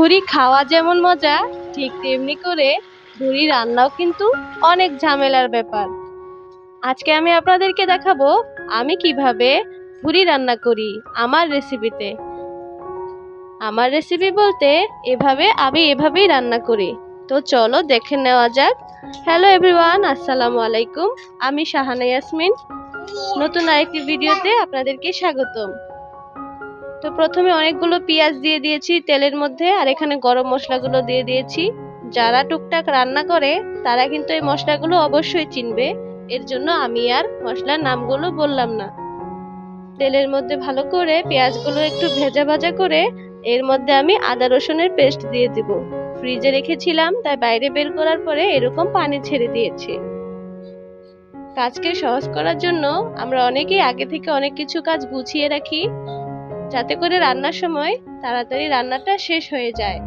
ভুড়ি খাওয়া যেমন মজা, ঠিক তেমনি করে ভুড়ি রান্নাও কিন্তু অনেক ঝামেলার ব্যাপার। আজকে আমি আপনাদেরকে দেখাবো আমি কীভাবে ভুড়ি রান্না করি আমার রেসিপিতে আমার রেসিপি বলতে এভাবে আমি এভাবেই রান্না করি। তো চলো দেখে নেওয়া যাক। হ্যালো এভরিওয়ান আসসালামু আলাইকুম। আমি শাহানা ইয়াসমিন। নতুন আরেকটি ভিডিওতে আপনাদেরকে স্বাগতম। তো প্রথমে অনেকগুলো পেঁয়াজ দিয়ে দিয়েছি তেলের মধ্যে, আর এখানে গরম মশলাগুলো দিয়ে দিয়েছি। যারা টুকটাক রান্না করে, তারা কিন্তু এই মশলাগুলো অবশ্যই চিনবে। এর জন্য আমি আর মশলার নামগুলো বললাম না। তেলের মধ্যে ভালো করে পেঁয়াজগুলো একটু ভেজা ভাজা করে, এর মধ্যে আমি আদা রসুনের পেস্ট দিয়ে দিব। ফ্রিজে রেখেছিলাম, তাই বাইরে বের করার পরে এরকম পানি ছেড়ে দিয়েছি। কাজকে সহজ করার জন্য আমরা অনেকেই আগে থেকে অনেক কিছু কাজ গুছিয়ে রাখি। যাতে করে রান্নার সময় তাড়াতাড়ি রান্নাটা শেষ হয়ে যায়।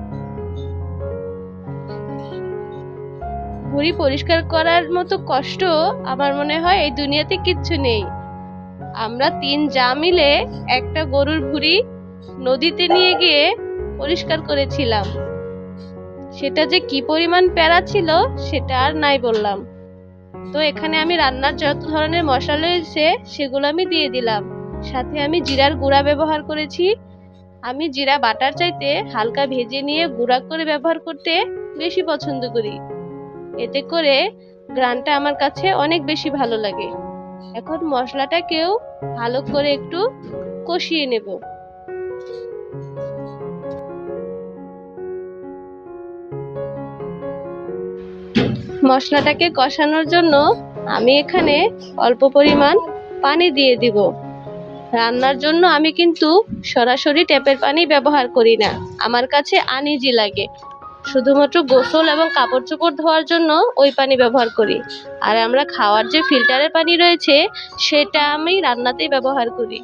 ভুঁড়ি পরিষ্কার করার মতো কষ্ট আমার মনে হয় এই দুনিয়াতে কিচ্ছু নেই। আমরা তিন যা মিলে একটা গরুর ভুঁড়ি নদীতে নিয়ে গিয়ে পরিষ্কার করেছিলাম। সেটা যে কি পরিমাণ প্যারা ছিল সেটা আর নাই বললাম। তো এখানে আমি রান্নার যত ধরনের মশলা রয়েছে সেগুলো আমি দিয়ে দিলাম। সাথে আমি জিরার গুঁড়া ব্যবহার করেছি। আমি জিরা বাটার চাইতে হালকা ভেজে নিয়ে গুঁড়া করে ব্যবহার করতে বেশি পছন্দ করি। এতে করে গ্রানটা আমার কাছে অনেক বেশি ভালো লাগে। এখন মশলাটাকেও ভালো করে একটু কষিয়ে নেব। মশলাটাকে কষানোর জন্য আমি এখানে অল্প পরিমাণ পানি দিয়ে দিব। রান্নার জন্য আমি কিন্তু সরাসরি ট্যাপের পানি ব্যবহার করি না। আমার কাছে আনইজি লাগে। শুধুমাত্র গোসল এবং কাপড় চোপড় ধোয়ার জন্য ওই পানি ব্যবহার করি। আর আমরা খাওয়ার যে ফিল্টারের পানি রয়েছে, সেটা আমি রান্নাতেই ব্যবহার করি।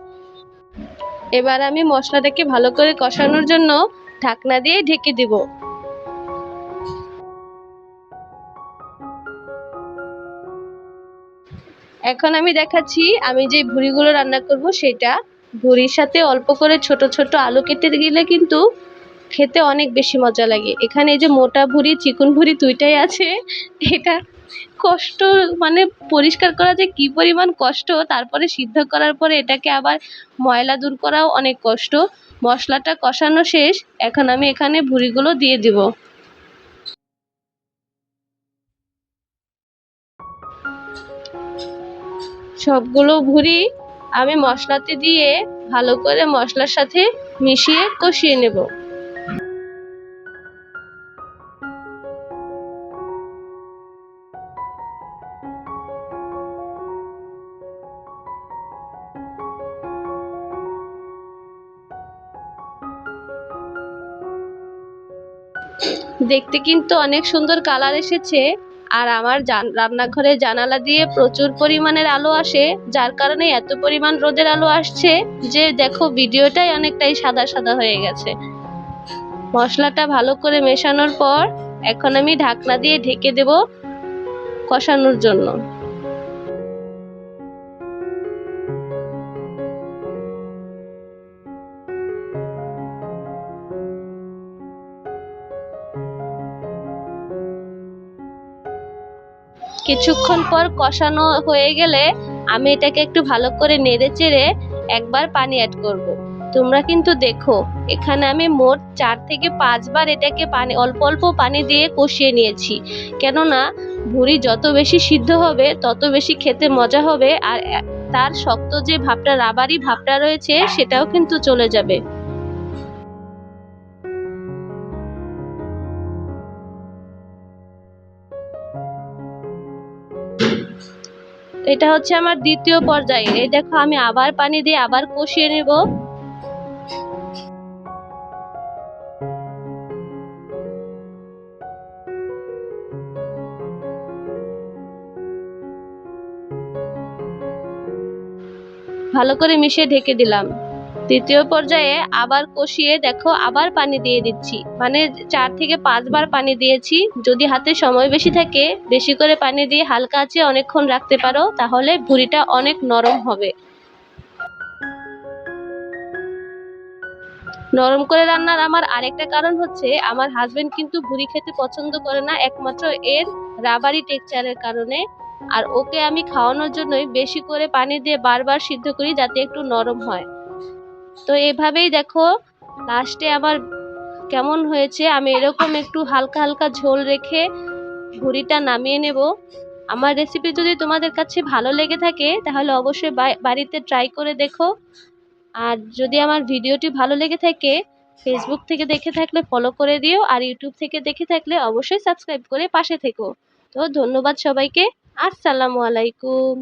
এবার আমি মশলাটাকে ভালো করে কষানোর জন্য ঢাকনা দিয়ে ঢেকে দিব। এখন আমি দেখাচ্ছি, আমি যে ভুড়িগুলো রান্না করব সেটা। ভুড়ির সাথে অল্প করে ছোট ছোট আলু কেটে দিলে কিন্তু খেতে অনেক বেশি মজা লাগে। এখানে এই যে মোটা ভুড়ি, চিকন ভুড়ি দুইটাই আছে। এটা কষ্ট মানে পরিষ্কার করা যে কি পরিমাণ কষ্ট, তারপরে সিদ্ধ করার পরে এটাকে আবার ময়লা দূর করাও অনেক কষ্ট। মশলাটা কষানো শেষ, এখন আমি এখানে ভুড়িগুলো দিয়ে দিব। সবগুলো ভুড়ি আমি মশলাতে দিয়ে ভালো করে মশলার সাথে মিশিয়ে কষিয়ে নেব। দেখতে কিন্তু অনেক সুন্দর কালার এসেছে। আর আমার রান্নাঘরের জানালা দিয়ে প্রচুর পরিমাণের আলো আসে, যার কারণে এত পরিমাণ রোদের আলো আসছে যে দেখো ভিডিওটাই অনেকটাই সাদা সাদা হয়ে গেছে। মশলাটা ভালো করে মেশানোর পর এখন আমি ঢাকনা দিয়ে ঢেকে দেব কষানোর জন্য। কিছুক্ষণ পর কষানো হয়ে গেলে আমি এটাকে একটু ভালো করে নেড়ে চেড়ে একবার পানি অ্যাড করব। তোমরা কিন্তু দেখো, এখানে আমি মোট চার থেকে পাঁচবার এটাকে পানি, অল্প অল্প পানি দিয়ে কষিয়ে নিয়েছি কেননা ভুড়ি যত বেশি সিদ্ধ হবে, তত বেশি খেতে মজা হবে আর তার শক্ত যে ভাবটা, রাবারি ভাবটা রয়েছে, সেটাও কিন্তু চলে যাবে এটা হচ্ছে আমার দ্বিতীয় পর্যায়ে। এই দেখো, আমি আবার পানি দিয়ে আবার কষিয়ে নেব। ভালো করে মিশিয়ে ঢেকে দিলাম। তৃতীয় পর্যায়ে আবার কষিয়ে দেখো আবার পানি দিয়ে দিচ্ছি। মানে চার থেকে পাঁচবার পানি দিয়েছি। যদি হাতে সময় বেশি থাকে, বেশি করে পানি দিয়ে হালকা আছে অনেকক্ষণ রাখতে পারো, তাহলে ভুড়িটা অনেক নরম হবে। নরম করে রান্নার আমার আরেকটা কারণ হচ্ছে, আমার হাজবেন্ড কিন্তু ভুড়ি খেতে পছন্দ করে না, একমাত্র এর রাবারি টেক্সচারের কারণে। আর ওকে আমি খাওয়ানোর জন্যই বেশি করে পানি দিয়ে বারবার সিদ্ধ করি যাতে একটু নরম হয়। তো এভাবেই দেখো লাস্টে আমার কেমন হয়েছে, আমি এরকম একটু হালকা হালকা ঝোল রেখে ঘুড়িটা নামিয়ে নেব। আমার রেসিপি যদি তোমাদের কাছে ভালো লেগে থাকে, তাহলে অবশ্যই বাড়িতে ট্রাই করে দেখো। আর যদি আমার ভিডিওটি ভালো লেগে থাকে ফেসবুক থেকে দেখে থাকলে ফলো করে দিও, আর ইউটিউব থেকে দেখে থাকলে অবশ্যই সাবস্ক্রাইব করে পাশে থেকো। তো ধন্যবাদ সবাইকে, আসসালামু আলাইকুম।